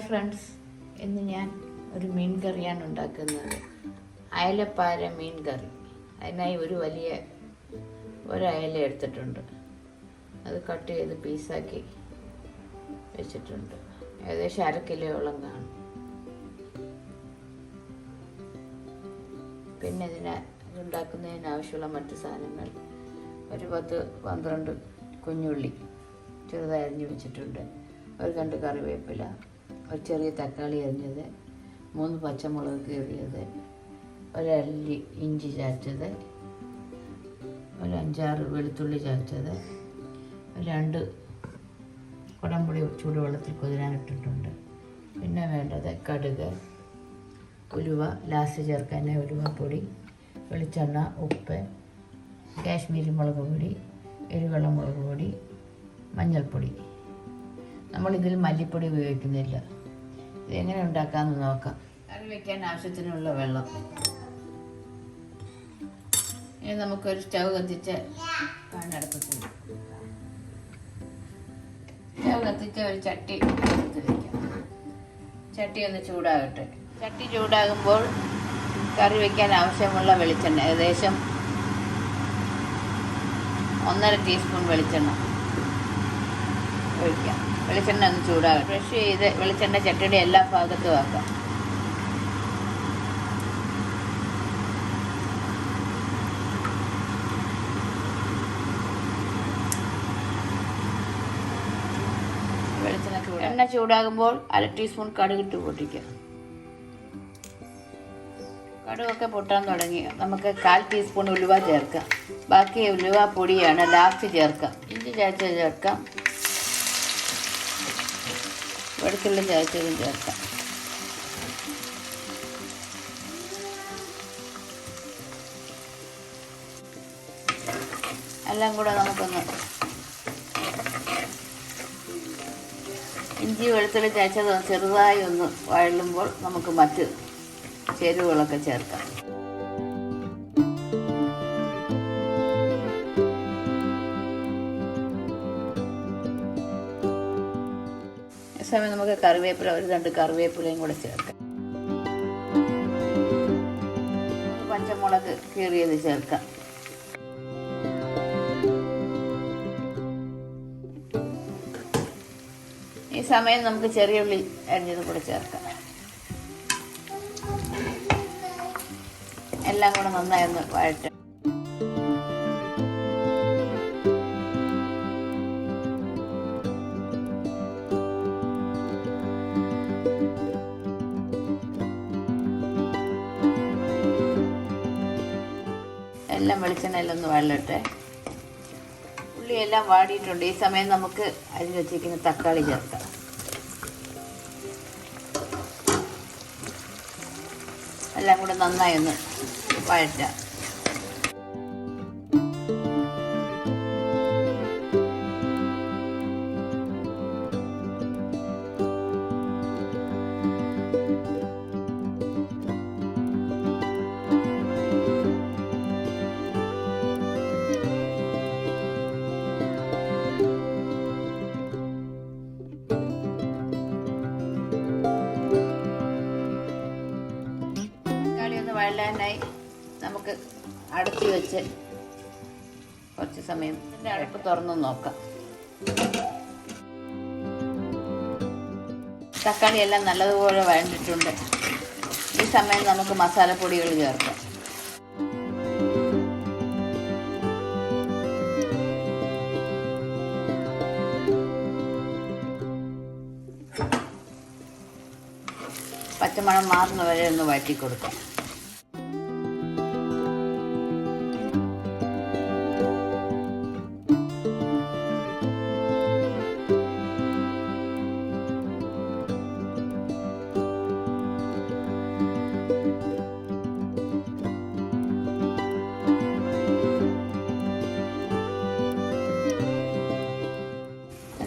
Friends ഇന്ന് ഞാൻ ഒരു മീൻ കറിയാണ് ഉണ്ടാക്കുന്നത്. അയലപ്പാര മീൻ കറി. അതിനായി ഒരു വലിയ ഒരു അയല എടുത്തിട്ടുണ്ട്. അത് കട്ട് ചെയ്ത് പീസാക്കി വെച്ചിട്ടുണ്ട്. ഏകദേശം അര കിലോയോളം കാണും. പിന്നെ ഇതിനെ ഉണ്ടാക്കുന്നതിന് ആവശ്യമുള്ള മറ്റ് സാധനങ്ങൾ. ഒരു പത്ത് പന്ത്രണ്ട് കുഞ്ഞുള്ളി ചെറുതരിഞ്ഞ് വെച്ചിട്ടുണ്ട്. ഒരു രണ്ട് കറിവേപ്പില. ഒരു ചെറിയ തക്കാളി അരിഞ്ഞത് മൂന്ന് പച്ചമുളക് കീറിയത് ഒരല്ലി ഇഞ്ചി ചാച്ചത് ഒരു അഞ്ചാറ് വെളുത്തുള്ളി ചാച്ചത് രണ്ട് കുടംപുളി ചൂടുവെള്ളത്തിൽ കുതിരാനിട്ടിട്ടുണ്ട് പിന്നെ വേണ്ടത് കടുക് ഉലുവ ലാസ്റ്റ് ചേർക്കാൻ ഉലുവപ്പൊടി വെളിച്ചെണ്ണ ഉപ്പ് കാശ്മീരി മുളക് പൊടി എരിവെള്ള മുളക് പൊടി മഞ്ഞൾപ്പൊടി. നമ്മളിതിൽ മല്ലിപ്പൊടി ഉപയോഗിക്കുന്നില്ല. ഇതെങ്ങനെ ഉണ്ടാക്കാമെന്ന് നോക്കാം. കറി വെക്കാൻ ആവശ്യത്തിനുള്ള വെള്ളം. ഇനി നമുക്കൊരു സ്റ്റൗ കത്തിച്ച് പാനടപ്പത്ത് സ്റ്റൗ കത്തിച്ച് ഒരു ചട്ടി ചട്ടി ഒന്ന് ചൂടാകട്ടെ. ചട്ടി ചൂടാകുമ്പോൾ കറി വെക്കാൻ ആവശ്യമുള്ള വെളിച്ചെണ്ണ ഏകദേശം ഒന്നര ടീസ്പൂൺ വെളിച്ചെണ്ണ ഒഴിക്കാം. വെളിച്ചെണ്ണ ഒന്ന് ചൂടാകും ഫ്രഷ് ചെയ്ത് വെളിച്ചെണ്ണ ചട്ടിയുടെ എല്ലാ ഭാഗത്തും ആക്കാം. എണ്ണ ചൂടാകുമ്പോൾ അര ടീസ്പൂൺ കടുകിട്ട് പൊട്ടിക്കുക കടുകൊക്കെ പൊട്ടാൻ തുടങ്ങി. നമുക്ക് കാൽ ടീസ്പൂൺ ഉലുവ ചേർക്കാം. ബാക്കി ഉലുവ പൊടിയാണ് ലാസ്റ്റ് ചേർക്കാം. ഇഞ്ചി ചേർച്ച ചേർക്കാം. വെളുത്തുള്ളി ചായച്ചതും ചേർക്കാം. എല്ലാം കൂടെ നമുക്കൊന്ന് ഇഞ്ചി വെളുത്തുള്ളി ചായച്ചത് ചെറുതായി ഒന്ന് വഴലുമ്പോൾ നമുക്ക് മറ്റ് ചേരുവകളൊക്കെ ചേർക്കാം. സമയം നമുക്ക് കറിവേപ്പില ഒരു രണ്ട് കറിവേപ്പിലയും കൂടെ ചേർക്കാം. പച്ചമുളക് കീറിയത് ചേർക്കാം. ഈ സമയം നമുക്ക് ചെറിയ ഉള്ളി അരിഞ്ഞത് കൂടെ ചേർക്കാം. എല്ലാം കൂടെ നന്നായി ഒന്ന് വഴറ്റും എല്ലാം വെളിച്ചെണ്ണയിലൊന്ന് വഴലട്ടെ ഉള്ളിയെല്ലാം വാടിയിട്ടുണ്ട്. ഈ സമയം നമുക്ക് അരി വെച്ചിരിക്കുന്ന തക്കാളി ചേർക്കാം. എല്ലാം കൂടെ നന്നായി ഒന്ന് വഴറ്റാം അടച്ചു വെച്ച് കുറച്ച് സമയം ഇതിന്റെ അടുപ്പ് തുറന്ന് നോക്കാം. തക്കാളി എല്ലാം നല്ലതുപോലെ വഴണ്ടിട്ടുണ്ട്. ഈ സമയം നമുക്ക് മസാലപ്പൊടികൾ ചേർക്കാം. പച്ചമണം മാറുന്ന വരെ ഒന്ന് വഴറ്റി കൊടുക്കാം.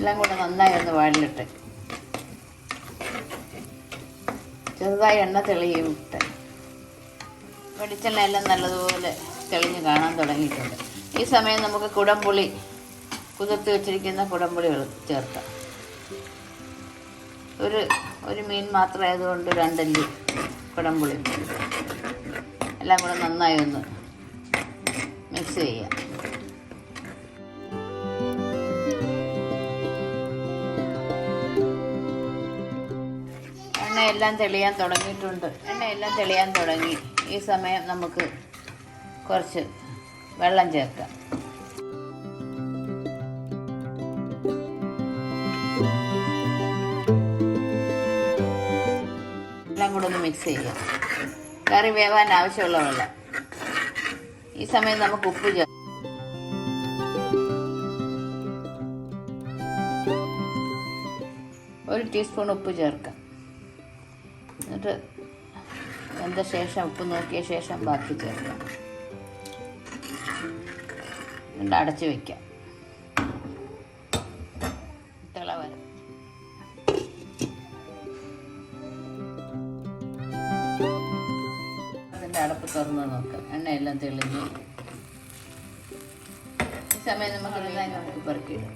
എല്ലാം കൂടെ നന്നായി ഒന്ന് വഴലിട്ട് ചെറുതായി എണ്ണ തെളിയിട്ട്. വെളിച്ചെണ്ണ എല്ലാം നല്ലതുപോലെ തെളിഞ്ഞ് കാണാൻ തുടങ്ങിയിട്ടുണ്ട്. ഈ സമയം നമുക്ക് കുടംപുളി കുതിർത്ത് വെച്ചിരിക്കുന്ന കുടംപുളി ചേർക്കാം. ഒരു ഒരു മീൻ മാത്രമായതുകൊണ്ട് രണ്ടല്ലി കുടംപുളി. എല്ലാം കൂടെ നന്നായി ഒന്ന് മിക്സ് ചെയ്യാം. എണ്ണയെല്ലാം തെളിയാൻ തുടങ്ങിയിട്ടുണ്ട്. എണ്ണയെല്ലാം തെളിയാൻ തുടങ്ങി. ഈ സമയം നമുക്ക് കുറച്ച് വെള്ളം ചേർക്കാം. എല്ലാം കൂടെ ഒന്ന് മിക്സ് ചെയ്യാം. കറി വേവാൻ ആവശ്യമുള്ള വെള്ളം. ഈ സമയം നമുക്ക് ഉപ്പ് ചേർക്കാം. ഒരു ടീസ്പൂൺ ഉപ്പ് ചേർക്കാം. എന്നിട്ട് വെന്ത ശേഷം ഉപ്പ് നോക്കിയ ശേഷം ബാക്കി ചേർക്കാം എന്നിട്ട് അടച്ച് വയ്ക്കാം അടപ്പ് തുറന്ന് നോക്കാം. എണ്ണയെല്ലാം തെളിഞ്ഞ്. ഈ സമയം നമുക്ക് പെറുക്കിയിടാം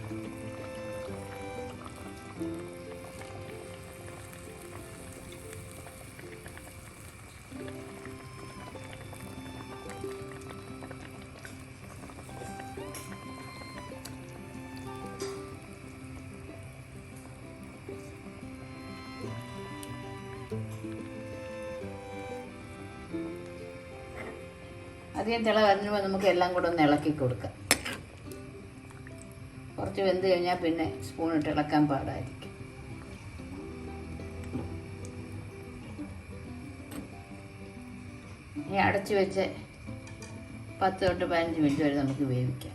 അധികം തിള വരുമ്പോൾ നമുക്ക് എല്ലാം കൂടെ ഒന്ന് ഇളക്കി കൊടുക്കാം. കുറച്ച് വെന്ത് കഴിഞ്ഞാൽ പിന്നെ സ്പൂൺ ഇട്ട് ഇളക്കാൻ പാടായിരിക്കും. ഇനി അടച്ചു വെച്ച് പത്ത് തൊട്ട് പതിനഞ്ച് മിനിറ്റ് വരെ നമുക്ക് വേവിക്കാം.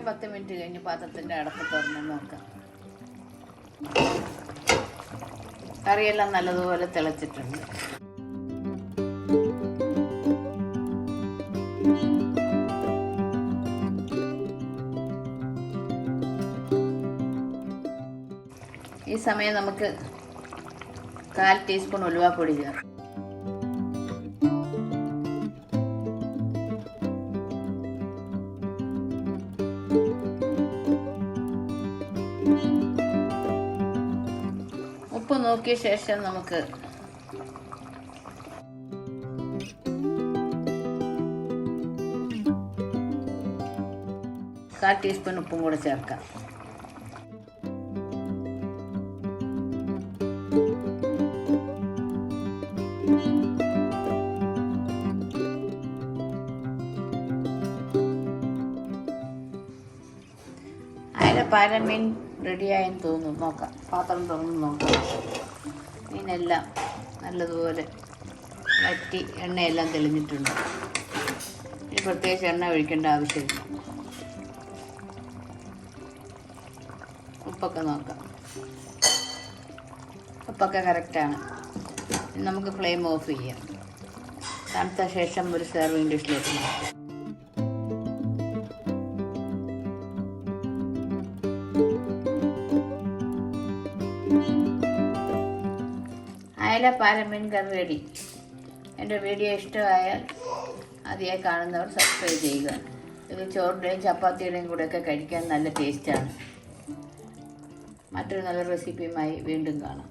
ഏകദേശം പത്ത് മിനിറ്റ് കഴിഞ്ഞ് പാത്രത്തിന്റെ അടപ്പ് തുറന്ന് നോക്കാം. കറിയെല്ലാം നല്ലതുപോലെ തിളച്ചിട്ടുണ്ട്. ഈ സമയം നമുക്ക് കാൽ ടീസ്പൂൺ ഉലുവാപ്പൊടി ചേർക്കാം. ശേഷം നമുക്ക് കാൽ ടീസ്പൂൺ ഉപ്പും കൂടെ ചേർക്കാം. പാരമീൻ റെഡിയായെന്ന് തോന്നുന്നു. നോക്കാം. പാത്രം തുറന്ന് നോക്കാം. മീനെല്ലാം നല്ലതുപോലെ വറ്റി എണ്ണയെല്ലാം തെളിഞ്ഞിട്ടുണ്ട്. ഇനി പ്രത്യേകിച്ച് എണ്ണ ഒഴിക്കേണ്ട ആവശ്യമില്ല. ഉപ്പൊക്കെ നോക്കാം. ഉപ്പൊക്കെ കറക്റ്റാണ്. നമുക്ക് ഫ്ലെയിം ഓഫ് ചെയ്യാം. തണുത്ത ശേഷം ഒരു സെർവിങ് ഡിഷിലേക്ക് മാറ്റാം അയല പാരമീൻ കറി റെഡി. എന്റെ വീഡിയോ ഇഷ്ടമായാൽ അതിയെ കാണുന്നവർ സബ്സ്ക്രൈബ് ചെയ്യുക. ഇത് ചോറിന്റെയും ചപ്പാത്തിയുടെയും കൂടെയൊക്കെ കഴിക്കാൻ നല്ല ടേസ്റ്റാണ് മറ്റൊരു നല്ല റെസിപ്പിയുമായി വീണ്ടും കാണാം.